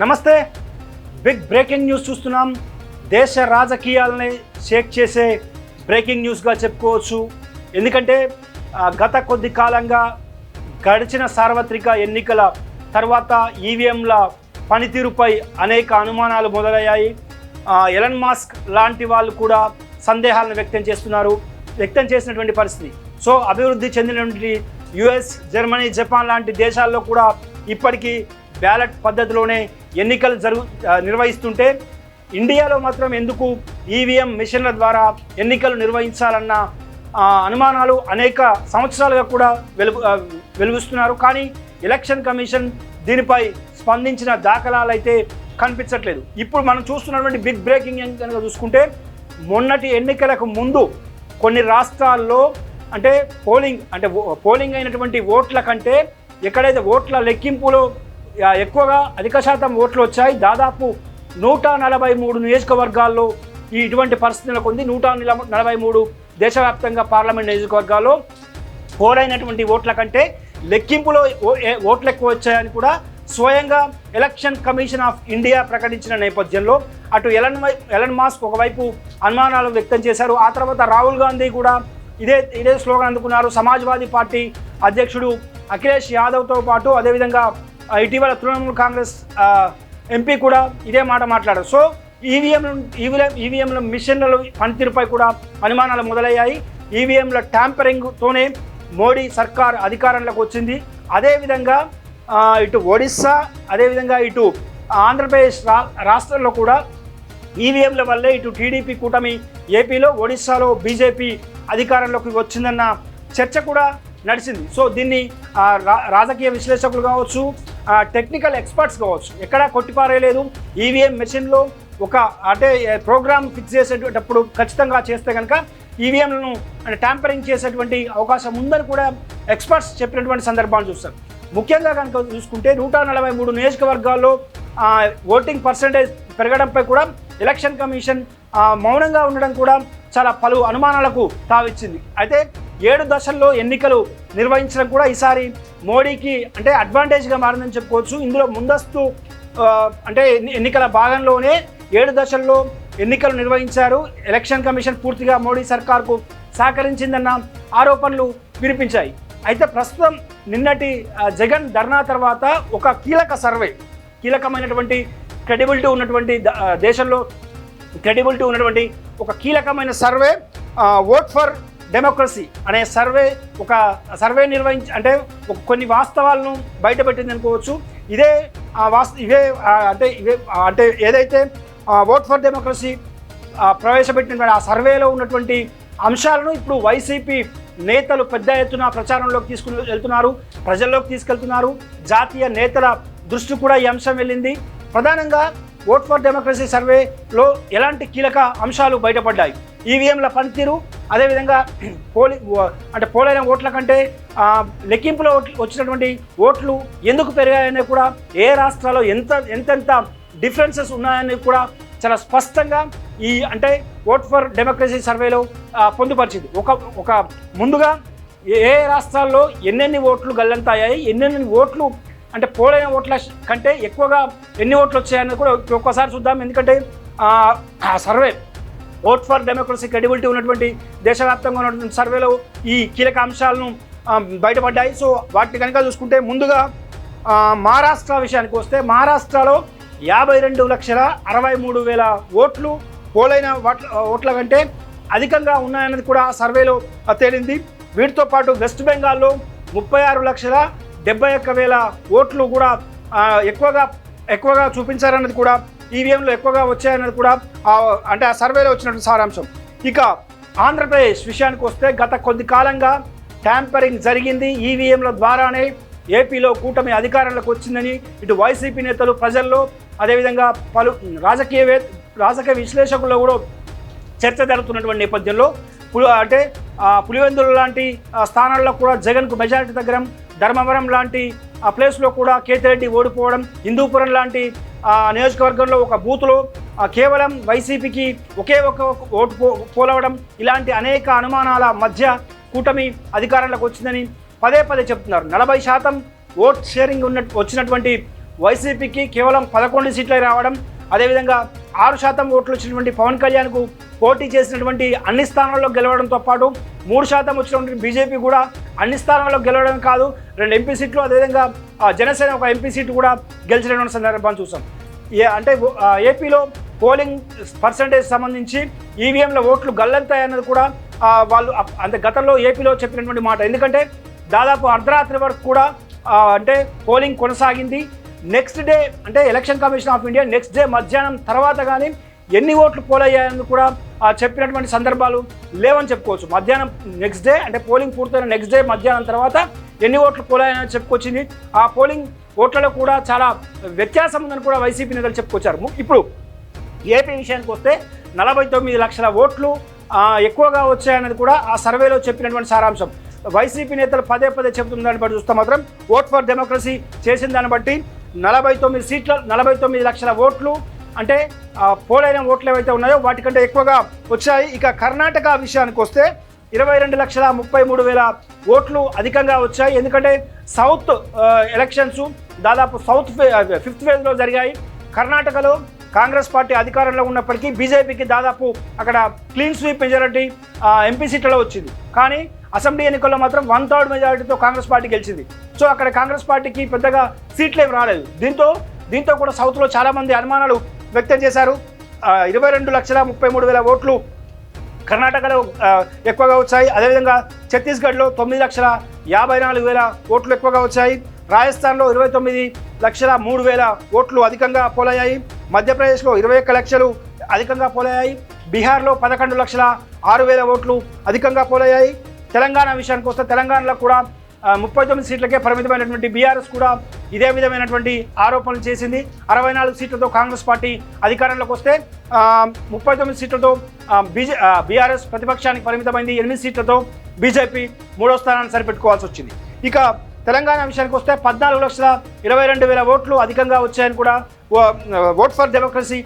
నమస్తే. Big breaking news చూస్తున్నాం. దేశ రాజకీయాలని షేక్ చేసే బ్రేకింగ్ న్యూస్గా చెప్పుకోవచ్చు. ఎందుకంటే గత కొద్ది కాలంగా గడిచిన సార్వత్రిక ఎన్నికల తర్వాత ఈవీఎంల పనితీరుపై అనేక అనుమానాలు మొదలయ్యాయి. ఎలన్ మాస్క్ లాంటి వాళ్ళు కూడా సందేహాలను వ్యక్తం చేస్తున్నారు. వ్యక్తం చేసినటువంటి పరిస్థితి. సో అభివృద్ధి చెందినటువంటి యుఎస్ జర్మనీ జపాన్ లాంటి దేశాల్లో కూడా ఇప్పటికీ బ్యాలెట్ పద్ధతిలోనే ఎన్నికలు జరుగు నిర్వహిస్తుంటే ఇండియాలో మాత్రం ఎందుకు ఈవీఎం మిషన్ల ద్వారా ఎన్నికలు నిర్వహించాలన్న అనుమానాలు అనేక సంవత్సరాలుగా కూడా వెలుగు వెలుగుస్తున్నారు. కానీ ఎలక్షన్ కమిషన్ దీనిపై స్పందించిన దాఖలాలు అయితే కనిపించట్లేదు. ఇప్పుడు మనం చూస్తున్నటువంటి బిగ్ బ్రేకింగ్ కనుక చూసుకుంటే మొన్నటి ఎన్నికలకు ముందు కొన్ని రాష్ట్రాల్లో అంటే పోలింగ్ అంటే పోలింగ్ అయినటువంటి ఓట్ల కంటే ఎక్కడైతే ఓట్ల లెక్కింపులో ఎక్కువగా అధిక శాతం ఓట్లు వచ్చాయి. దాదాపు నూట నలభై మూడు నియోజకవర్గాల్లో ఈ ఇటువంటి పరిస్థితి నెలకొంది. నూట నలభై మూడు దేశవ్యాప్తంగా పార్లమెంట్ నియోజకవర్గాల్లో పోరైనటువంటి ఓట్ల కంటే లెక్కింపులో ఓ- ఏ- ఓట్లు ఎక్కువ వచ్చాయని కూడా స్వయంగా ఎలక్షన్ కమిషన్ ఆఫ్ ఇండియా ప్రకటించిన నేపథ్యంలో అటు ఎలన్ ఎలన్ మాస్క్ ఒకవైపు అనుమానాలు వ్యక్తం చేశారు. ఆ తర్వాత రాహుల్ గాంధీ కూడా ఇదే ఇదే స్లోగన్ అందుకున్నారు. సమాజ్వాదీ పార్టీ అధ్యక్షుడు అఖిలేష్ యాదవ్తో పాటు అదేవిధంగా ఇటీవల తృణమూల్ కాంగ్రెస్ ఎంపీ కూడా ఇదే మాట మాట్లాడారు. సో ఈవీఎం ఈవీఎం ఈవీఎంల మిషన్ల పనితీరుపై కూడా అనుమానాలు మొదలయ్యాయి. ఈవీఎంల ట్యాంపరింగ్తోనే మోడీ సర్కార్ అధికారంలోకి వచ్చింది. అదేవిధంగా ఇటు ఒడిస్సా అదేవిధంగా ఇటు ఆంధ్రప్రదేశ్ రా రాష్ట్రంలో కూడా ఈవీఎంల వల్లే ఇటు టీడీపీ కూటమి ఏపీలో ఒడిస్సాలో బీజేపీ అధికారంలోకి వచ్చిందన్న చర్చ కూడా నడిచింది. సో దీన్ని రా- రాజకీయ విశ్లేషకులు కావచ్చు టెక్నికల్ ఎక్స్పర్ట్స్ కావచ్చు ఎక్కడా కొట్టిపారేయలేదు. ఈవీఎం మెషిన్లో ఒక అంటే ప్రోగ్రామ్ ఫిక్స్ చేసేటప్పుడు ఖచ్చితంగా చేస్తే కనుక ఈవీఎంలను అంటే ట్యాంపరింగ్ చేసేటువంటి అవకాశం ఉందని కూడా ఎక్స్పర్ట్స్ చెప్పినటువంటి సందర్భాలు చూస్తారు ముఖ్యంగా కనుక చూసుకుంటే నూట నలభై మూడు నియోజకవర్గాల్లో ఓటింగ్ పర్సంటేజ్ పెరగడంపై కూడా ఎలక్షన్ కమిషన్ మౌనంగా ఉండడం కూడా చాలా పలు అనుమానాలకు తావిచ్చింది. అయితే ఏడు దశల్లో ఎన్నికలు నిర్వహించడం కూడా ఈసారి మోడీకి అంటే అడ్వాంటేజ్గా మారిందని చెప్పుకోవచ్చు. ఇందులో ముందస్తు అంటే ఎన్ని- ఎన్నికల భాగంలోనే ఏడు దశల్లో ఎన్నికలు నిర్వహించారు. ఎలక్షన్ కమిషన్ పూర్తిగా మోడీ సర్కార్కు సహకరించిందన్న ఆరోపణలు వినిపించాయి. అయితే ప్రస్తుతం నిన్నటి జగన్ ధర్నా తర్వాత ఒక కీలక సర్వే కీలకమైనటువంటి క్రెడిబిలిటీ ఉన్నటువంటి ద- దేశంలో క్రెడిబిలిటీ ఉన్నటువంటి ఒక కీలకమైన సర్వే ఓట్ ఫర్ డెమోక్రసీ అనే సర్వే ఒక సర్వే నిర్వహించి అంటే కొన్ని వాస్తవాలను బయటపెట్టింది అనుకోవచ్చు. ఇదే ఆ వాస్త ఇవే అంటే ఇవే అంటే ఏదైతే ఓట్ ఫర్ డెమోక్రసీ ఆ, ప్రవేశపెట్టినటువంటి ఆ సర్వేలో ఉన్నటువంటి అంశాలను ఇప్పుడు వైసీపీ నేతలు పెద్ద ఎత్తున ప్రచారంలోకి తీసుకుని వెళ్తున్నారు ప్రజల్లోకి తీసుకెళ్తున్నారు. జాతీయ నేతల దృష్టి కూడా ఈ అంశం వెళ్ళింది. ప్రధానంగా ఓట్ ఫర్ డెమోక్రసీ సర్వేలో ఎలాంటి కీలక అంశాలు బయటపడ్డాయి? ఈవీఎంల పనితీరు అదేవిధంగా పోలి అంటే పోలైన ఓట్ల కంటే లెక్కింపులో ఓట్లు వచ్చినటువంటి ఓట్లు ఎందుకు పెరిగాయనే కూడా ఏ రాష్ట్రాల్లో ఎంత ఎంతెంత డిఫరెన్సెస్ ఉన్నాయని కూడా చాలా స్పష్టంగా ఈ అంటే ఓట్ ఫర్ డెమోక్రసీ సర్వేలో పొందుపరిచింది. ఒక ఒక ముందుగా ఏ రాష్ట్రాల్లో ఎన్నెన్ని ఓట్లు గల్లంతాయి ఎన్నెన్ని ఓట్లు అంటే పోలైన ఓట్ల కంటే ఎక్కువగా ఎన్ని ఓట్లు వచ్చాయని కూడా ఒక్కసారి చూద్దాం. ఎందుకంటే ఆ survey vote for democracy credibility ఉన్నటువంటి దేశవ్యాప్తంగా ఉన్నటువంటి సర్వేలో ఈ కీలక అంశాలను బయటపడ్డాయి. సో వాటిని కనుక చూసుకుంటే ముందుగా మహారాష్ట్ర విషయానికి వస్తే మహారాష్ట్రలో యాభై రెండు లక్షల అరవై మూడు వేల ఓట్లు పోలైన ఓట్ల ఓట్ల కంటే అధికంగా ఉన్నాయన్నది కూడా సర్వేలో తేలింది. వీటితో పాటు వెస్ట్ బెంగాల్లో ముప్పై ఆరు లక్షల డెబ్బై ఒక్క వేల ఓట్లు కూడా ఎక్కువగా ఎక్కువగా చూపించారన్నది కూడా ఈవీఎంలో ఎక్కువగా వచ్చాయన్నది కూడా అంటే ఆ సర్వేలో వచ్చినటువంటి సారాంశం. ఇక ఆంధ్రప్రదేశ్ విషయానికి వస్తే గత కొద్ది కాలంగా ట్యాంపరింగ్ జరిగింది. ఈవీఎంల ద్వారానే ఏపీలో కూటమి అధికారంలోకి వచ్చిందని ఇటు వైసీపీ నేతలు ప్రజల్లో అదేవిధంగా పలు రాజకీయ రాజకీయ విశ్లేషకుల్లో కూడా చర్చ జరుగుతున్నటువంటి నేపథ్యంలో పులి అంటే పులివెందులు లాంటి ఆ, స్థానాల్లో కూడా జగన్కు మెజారిటీ దగ్గర ధర్మవరం లాంటి ఆ ప్లేస్లో కూడా కేతిరెడ్డి ఓడిపోవడం హిందూపురం లాంటి నియోజకవర్గంలో ఒక బూత్లో కేవలం వైసీపీకి ఒకే ఒక ఓటు పో పోలవడం ఇలాంటి అనేక అనుమానాల మధ్య కూటమి అధికారంలోకి వచ్చిందని పదే పదే చెప్తున్నారు. నలభై శాతం ఓట్ షేరింగ్ ఉన్న వచ్చినటువంటి వైసీపీకి కేవలం పదకొండు సీట్లే రావడం అదేవిధంగా ఆరు శాతం ఓట్లు వచ్చినటువంటి పవన్ కళ్యాణ్కు పోటీ చేసినటువంటి అన్ని స్థానాల్లో గెలవడంతో పాటు మూడు శాతం వచ్చినటువంటి బీజేపీ కూడా అన్ని స్థానాల్లో గెలవడం కాదు. రెండు ఎంపీ సీట్లు అదేవిధంగా జనసేన ఒక ఎంపీ సీటు కూడా గెలిచినటువంటి సందర్భాన్ని చూసాం. ఏ అంటే ఏపీలో పోలింగ్ పర్సంటేజ్ సంబంధించి ఈవీఎంల ఓట్లు గల్లంతాయన్నది కూడా వాళ్ళు అంటే గతంలో ఏపీలో చెప్పినటువంటి మాట. ఎందుకంటే దాదాపు అర్ధరాత్రి వరకు కూడా అంటే పోలింగ్ కొనసాగింది. నెక్స్ట్ డే అంటే election commission of India next day మధ్యాహ్నం తర్వాత కానీ ఎన్ని ఓట్లు పోలయ్యాయని కూడా ఆ, చెప్పినటువంటి సందర్భాలు లేవని చెప్పుకోవచ్చు. మధ్యాహ్నం నెక్స్ట్ డే అంటే పోలింగ్ పూర్తయిన నెక్స్ట్ డే మధ్యాహ్నం తర్వాత ఎన్ని ఓట్లు పోలాయని చెప్పుకొచ్చింది. ఆ పోలింగ్ ఓట్లలో కూడా చాలా వ్యత్యాసం ఉందని కూడా వైసీపీ నేతలు చెప్పుకొచ్చారు. ఇప్పుడు ఏపీ విషయానికి వస్తే నలభై తొమ్మిది లక్షల ఓట్లు ఎక్కువగా వచ్చాయన్నది కూడా ఆ సర్వేలో చెప్పినటువంటి సారాంశం. వైసీపీ నేతలు పదే పదే చెబుతున్న దాన్ని బట్టి చూస్తే మాత్రం ఓట్ ఫర్ డెమోక్రసీ చేసిన దాన్ని బట్టి నలభై తొమ్మిది సీట్ల నలభై తొమ్మిది లక్షల ఓట్లు అంటే పోలైన ఓట్లు ఏవైతే ఉన్నాయో వాటికంటే ఎక్కువగా వచ్చాయి. ఇక కర్ణాటక విషయానికి వస్తే ఇరవై రెండు లక్షల ముప్పై మూడు వేల ఓట్లు అధికంగా వచ్చాయి. ఎందుకంటే సౌత్ ఎలక్షన్స్ దాదాపు సౌత్ ఫే ఫిఫ్త్ ఫేజ్లో జరిగాయి. కర్ణాటకలో కాంగ్రెస్ పార్టీ అధికారంలో ఉన్నప్పటికీ బీజేపీకి దాదాపు అక్కడ క్లీన్ స్వీప్ మెజారిటీ ఎంపీ సీట్లలో వచ్చింది. కానీ అసెంబ్లీ ఎన్నికల్లో మాత్రం వన్ థర్డ్ మెజారిటీతో కాంగ్రెస్ పార్టీ గెలిచింది. సో అక్కడ కాంగ్రెస్ పార్టీకి పెద్దగా సీట్లు ఏమి రాలేదు. దీంతో దీంతో కూడా సౌత్లో చాలామంది అనుమానాలు వ్యక్తం చేశారు. ఇరవై రెండు లక్షల ముప్పై మూడు వేల ఓట్లు కర్ణాటకలో ఎక్కువగా వచ్చాయి. అదేవిధంగా ఛత్తీస్గఢ్లో తొమ్మిది లక్షల యాభై నాలుగు వేల ఓట్లు ఎక్కువగా వచ్చాయి. రాజస్థాన్లో ఇరవై తొమ్మిది లక్షల మూడు వేల ఓట్లు అధికంగా పోలయ్యాయి. మధ్యప్రదేశ్లో ఇరవై ఒక్క లక్షలు అధికంగా పోలయ్యాయి. బీహార్లో పదకొండు లక్షల ఆరు వేల ఓట్లు అధికంగా పోలయ్యాయి. తెలంగాణ విషయానికి వస్తే తెలంగాణలో కూడా ముప్పై తొమ్మిది సీట్లకే పరిమితమైనటువంటి బీఆర్ఎస్ కూడా ఇదే విధమైనటువంటి ఆరోపణలు చేసింది. అరవై నాలుగు సీట్లతో కాంగ్రెస్ పార్టీ అధికారంలోకి వస్తే ముప్పై తొమ్మిది సీట్లతో బీజే బీఆర్ఎస్ ప్రతిపక్షానికి పరిమితమైంది ఎనిమిది సీట్లతో బీజేపీ మూడో స్థానాన్ని సరిపెట్టుకోవాల్సి వచ్చింది. ఇక తెలంగాణ విషయానికి వస్తే పద్నాలుగు లక్షల ఇరవై రెండు వేల ఓట్లు అధికంగా వచ్చాయని కూడా ఓట్ ఫర్ డెమోక్రసీ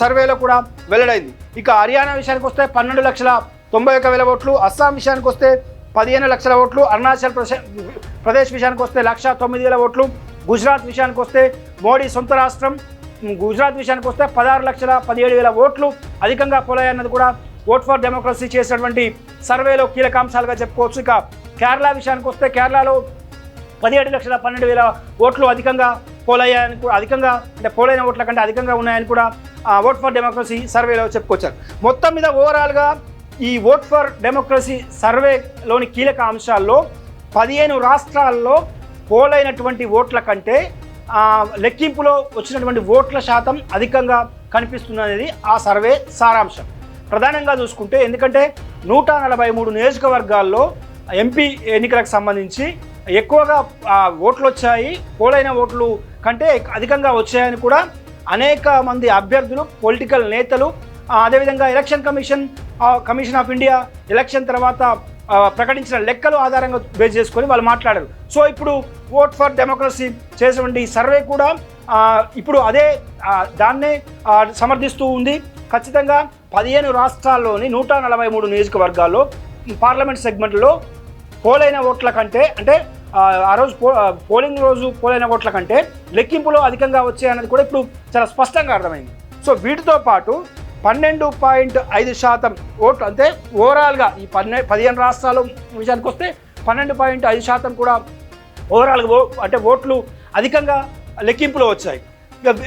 సర్వేలో కూడా వెల్లడైంది. ఇక హర్యానా విషయానికి వస్తే పన్నెండు లక్షల తొంభై ఒక వేల ఓట్లు అస్సాం విషయానికి వస్తే పదిహేను లక్షల ఓట్లు అరుణాచల్ ప్రదేశ్ ప్రదేశ్ విషయానికి వస్తే లక్ష తొమ్మిది వేల ఓట్లు గుజరాత్ విషయానికి వస్తే మోడీ సొంత రాష్ట్రం గుజరాత్ విషయానికి వస్తే పదహారు లక్షల పదిహేడు వేల ఓట్లు అధికంగా పోలాయన్నది కూడా ఓట్ ఫర్ డెమోక్రసీ చేసినటువంటి సర్వేలో కీలక అంశాలుగా చెప్పుకోవచ్చు. ఇక కేరళ విషయానికి వస్తే కేరళలో పదిహేడు లక్షల పన్నెండు వేల ఓట్లు అధికంగా పోలయ్యాయని కూడా అధికంగా అంటే పోలైన ఓట్ల కంటే అధికంగా ఉన్నాయని కూడా ఆ, ఓట్ ఫర్ డెమోక్రసీ సర్వేలో చెప్పుకొచ్చారు. మొత్తం మీద ఓవరాల్గా ఈ ఓట్ ఫర్ డెమోక్రసీ సర్వేలోని కీలక అంశాల్లో పదిహేను రాష్ట్రాల్లో పోలైనటువంటి ఓట్ల కంటే లెక్కింపులో వచ్చినటువంటి ఓట్ల శాతం అధికంగా కనిపిస్తున్నది ఆ సర్వే సారాంశం. ప్రధానంగా చూసుకుంటే ఎందుకంటే నూట నలభై మూడు నియోజకవర్గాల్లో ఎంపీ ఎన్నికలకు సంబంధించి ఎక్కువగా ఓట్లు వచ్చాయి. పోలైన ఓట్లు కంటే అధికంగా వచ్చాయని కూడా అనేక మంది అభ్యర్థులు పొలిటికల్ నేతలు అదేవిధంగా election commission commission of India election తర్వాత ప్రకటించిన లెక్కలు ఆధారంగా బేస్ చేసుకొని వాళ్ళు మాట్లాడారు. సో ఇప్పుడు ఓట్ ఫర్ డెమోక్రసీ చేసినటువంటి సర్వే కూడా ఇప్పుడు అదే దాన్నే సమర్థిస్తూ ఉంది. ఖచ్చితంగా పదిహేను రాష్ట్రాల్లోని నూట నలభై మూడు నియోజకవర్గాల్లో పార్లమెంట్ సెగ్మెంట్లో పోలైన ఓట్ల కంటే అంటే ఆ, రోజు పో పోలింగ్ రోజు పోలైన ఓట్ల కంటే లెక్కింపులో అధికంగా వచ్చాయన్నది కూడా ఇప్పుడు చాలా స్పష్టంగా అర్థమైంది. సో వీటితో పాటు పన్నెండు పాయింట్ ఐదు శాతం ఓట్లు. అంటే ఓవరాల్గా ఈ పన్నె పదిహేను రాష్ట్రాల విషయానికి వస్తే పన్నెండు పాయింట్ ఐదు శాతం కూడా ఓవరాల్గా ఓ అంటే ఓట్లు అధికంగా లెక్కింపులో వచ్చాయి.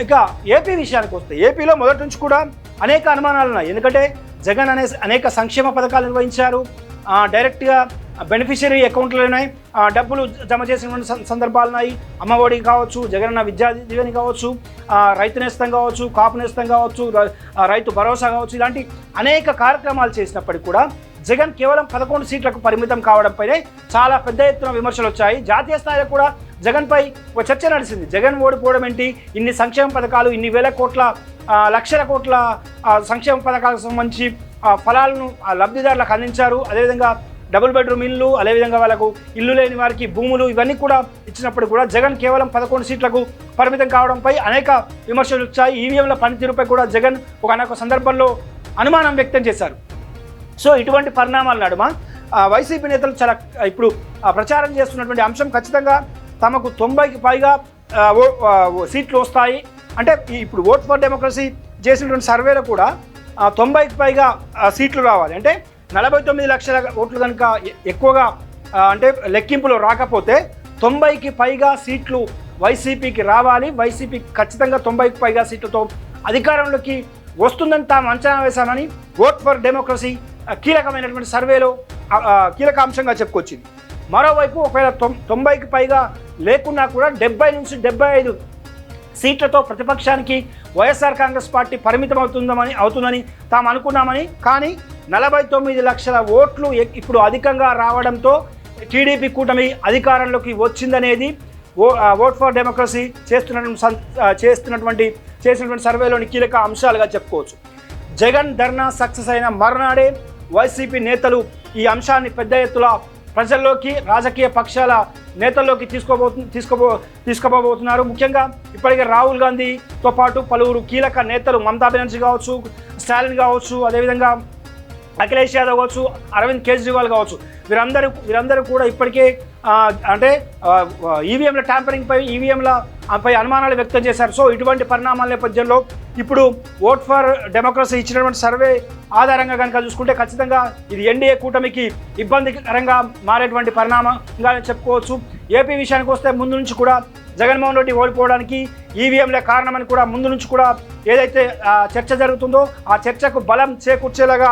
ఇక ఏపీ విషయానికి వస్తే ఏపీలో మొదటి నుంచి కూడా అనేక అనుమానాలు ఉన్నాయి ఎందుకంటే జగన్ అనే అనేక సంక్షేమ పథకాలు నిర్వహించారు. డైరెక్ట్గా బెనిఫిషియరీ అకౌంట్లోనే డబ్బులు జమ చేసినటువంటి సందర్భాలు ఉన్నాయి. అమ్మఒడి కావచ్చు జగనన్న విద్యా దీవెని కావచ్చు రైతు నేస్తం కావచ్చు కాపు నేస్తం కావచ్చు రై- రైతు భరోసా కావచ్చు ఇలాంటి అనేక కార్యక్రమాలు చేసినప్పటికీ కూడా జగన్ కేవలం పదకొండు సీట్లకు పరిమితం కావడంపైనే చాలా పెద్ద ఎత్తున విమర్శలు వచ్చాయి. జాతీయ స్థాయిలో కూడా జగన్పై ఒక చర్చ నడిచింది. జగన్ ఓడిపోవడం ఏంటి? ఇన్ని సంక్షేమ పథకాలు ఇన్ని వేల కోట్ల లక్షల కోట్ల సంక్షేమ పథకాలకు సంబంధించి ఫలాలను ఆ లబ్ధిదారులకు అందించారు. అదేవిధంగా డబుల్ బెడ్రూమ్ ఇల్లు అదేవిధంగా వాళ్ళకు ఇల్లు లేని వారికి భూములు ఇవన్నీ కూడా ఇచ్చినప్పుడు కూడా జగన్ కేవలం పదకొండు సీట్లకు పరిమితం కావడంపై అనేక విమర్శలు వచ్చాయి. ఈవీఎంల పనితీరుపై కూడా జగన్ ఒక అనేక సందర్భంలో అనుమానం వ్యక్తం చేశారు. సో ఇటువంటి పరిణామాల నడుమ? వైసీపీ నేతలు చాలా ఇప్పుడు ప్రచారం చేస్తున్నటువంటి అంశం ఖచ్చితంగా తమకు తొంభైకి పైగా ఓ సీట్లు వస్తాయి. అంటే ఇప్పుడు ఓట్ ఫర్ డెమోక్రసీ చేసినటువంటి సర్వేలో కూడా తొంభైకి పైగా సీట్లు రావాలి. అంటే నలభై తొమ్మిది లక్షల ఓట్లు కనుక ఎక్కువగా అంటే లెక్కింపులో రాకపోతే తొంభైకి పైగా సీట్లు వైసీపీకి రావాలి. వైసీపీ ఖచ్చితంగా తొంభైకి పైగా సీట్లతో అధికారంలోకి వస్తుందని తాము అంచనా వేశామని ఓట్ ఫర్ డెమోక్రసీ కీలకమైనటువంటి సర్వేలో కీలక అంశంగా చెప్పుకొచ్చింది. మరోవైపు ఒకవేళ తొం తొంభైకి పైగా లేకున్నా కూడా డెబ్బై నుంచి డెబ్బై ఐదు సీట్లతో ప్రతిపక్షానికి వైఎస్ఆర్ కాంగ్రెస్ పార్టీ పరిమితం అవుతుందని అవుతుందని తాము అనుకున్నామని కానీ నలభై తొమ్మిది లక్షల ఓట్లు ఇప్పుడు అధికంగా రావడంతో టీడీపీ కూటమి అధికారంలోకి వచ్చిందనేది ఓ ఓట్ ఫర్ డెమోక్రసీ చేస్తున్నటువంటి చేస్తున్నటువంటి చేసినటువంటి సర్వేలోని కీలక అంశాలుగా చెప్పుకోవచ్చు. జగన్ ధర్నా సక్సెస్ అయిన మరునాడే వైసీపీ నేతలు ఈ అంశాన్ని పెద్ద ఎత్తున ప్రజల్లోకి రాజకీయ పక్షాల నేతల్లోకి తీసుకోబో తీసుకోబో తీసుకోబోతున్నారు. ముఖ్యంగా ఇప్పటికే రాహుల్ గాంధీతో పాటు పలువురు కీలక నేతలు మమతా బెనర్జీ కావచ్చు స్టాలిన్ కావచ్చు అదేవిధంగా అఖిలేష్ యాదవ్ కావచ్చు అరవింద్ కేజ్రీవాల్ కావచ్చు. వీరందరూ వీరందరూ కూడా ఇప్పటికే అంటే ఈవీఎంల ట్యాంపరింగ్ పై ఈవీఎంల పై అనుమానాలు వ్యక్తం చేశారు. సో ఇటువంటి పరిణామాల నేపథ్యంలో ఇప్పుడు ఓట్ ఫర్ డెమోక్రసీ ఇచ్చినటువంటి సర్వే ఆధారంగా కనుక చూసుకుంటే ఖచ్చితంగా ఇది ఎన్డీఏ కూటమికి ఇబ్బందికరంగా మారేటువంటి పరిణామంగా చెప్పుకోవచ్చు. ఏపీ విషయానికి వస్తే ముందు నుంచి కూడా జగన్మోహన్ రెడ్డి ఓడిపోవడానికి ఈవీఎంలే కారణమని కూడా ముందు నుంచి కూడా ఏదైతే చర్చ జరుగుతుందో ఆ చర్చకు బలం చేకూర్చేలాగా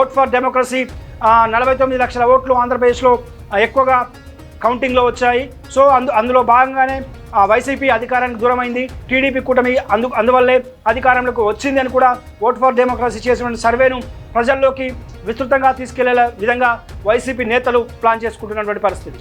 ఓట్ ఫర్ డెమోక్రసీ నలభై తొమ్మిది లక్షల ఓట్లు ఆంధ్రప్రదేశ్లో ఎక్కువగా కౌంటింగ్లో వచ్చాయి. సో అందు అందులో భాగంగానే వైసీపీ అధికారానికి దూరమైంది. టీడీపీ కూటమి అందు అందువల్లే అధికారంలోకి వచ్చింది అని కూడా ఓట్ ఫర్ డెమోక్రసీ చేసినటువంటి సర్వేను ప్రజల్లోకి విస్తృతంగా తీసుకెళ్ళే విధంగా వైసీపీ నేతలు ప్లాన్ చేసుకుంటున్నటువంటి పరిస్థితి.